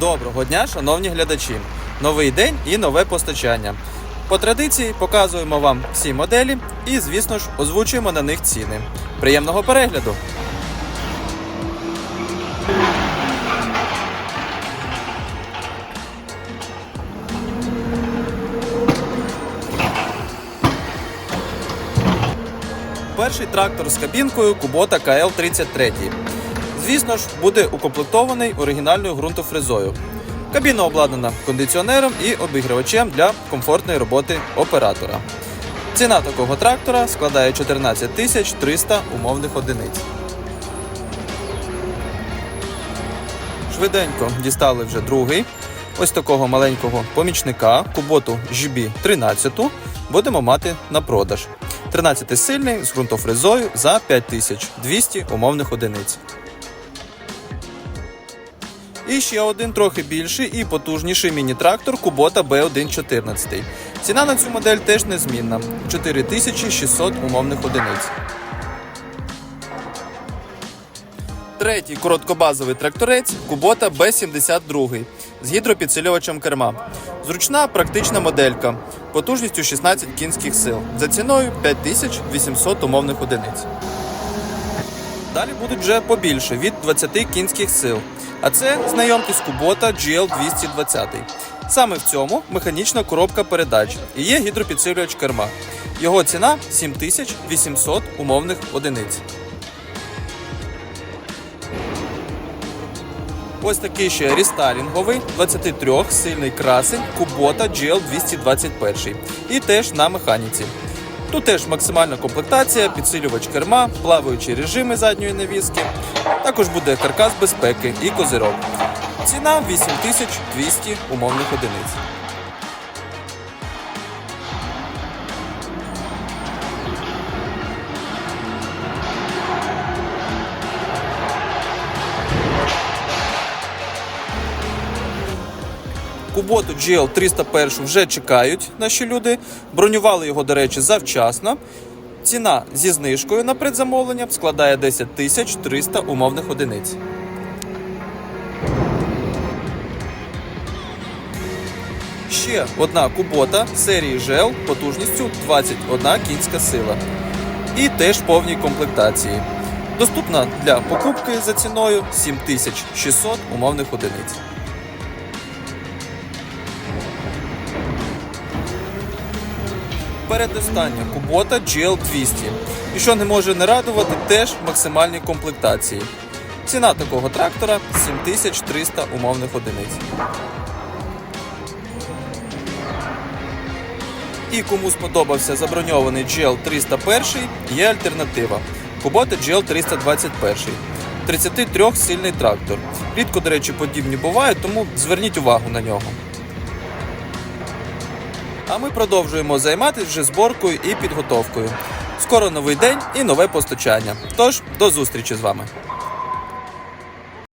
Доброго дня, шановні глядачі! Новий день і нове постачання. По традиції показуємо вам всі моделі і, звісно ж, озвучуємо на них ціни. Приємного перегляду! Перший трактор з кабінкою Kubota KL-33. Звісно ж, буде укомплектований оригінальною ґрунтофрезою. Кабіна обладнана кондиціонером і обігрівачем для комфортної роботи оператора. Ціна такого трактора складає 14 тисяч 300 умовних одиниць. Швиденько дістали вже другий. Ось такого маленького помічника Куботу GB 13 будемо мати на продаж. 13 сильний з ґрунтофрезою за 5200 умовних одиниць. І ще один трохи більший і потужніший міні-трактор Kubota B114. Ціна на цю модель теж незмінна 4600 умовних одиниць. Третій короткобазовий тракторець Kubota B72 з гідропідсилювачем керма. Зручна практична моделька потужністю 16 кінських сил за ціною 5800 умовних одиниць. Далі будуть вже побільше від 20 кінських сил. А це знайомтесь Kubota GL220. Саме в цьому механічна коробка передач і є гідропідсилювач керма. Його ціна 7800 умовних одиниць. Ось такий ще рестайлінговий 23 сильний красень Kubota GL221. І теж на механіці. Тут теж максимальна комплектація, підсилювач керма, плаваючі режими задньої навіски. Також буде каркас безпеки і козирок. Ціна 8200 умовних одиниць. Куботу GL 301 вже чекають наші люди. Бронювали його, до речі, завчасно. Ціна зі знижкою на предзамовлення складає 10 тисяч 300 умовних одиниць. Ще одна кубота серії GL потужністю 21 кінська сила. І теж повній комплектації. Доступна для покупки за ціною 7600 умовних одиниць. Передостання Кубота GL200. І що не може не радувати, теж в максимальній комплектації. Ціна такого трактора 7300 умовних одиниць. І кому сподобався заброньований GL301, є альтернатива. Кубота GL321. 33 сильний трактор. Рідко, до речі, подібні бувають, тому зверніть увагу на нього. А ми продовжуємо займатися вже зборкою і підготовкою. Скоро новий день і нове постачання. Тож до зустрічі з вами.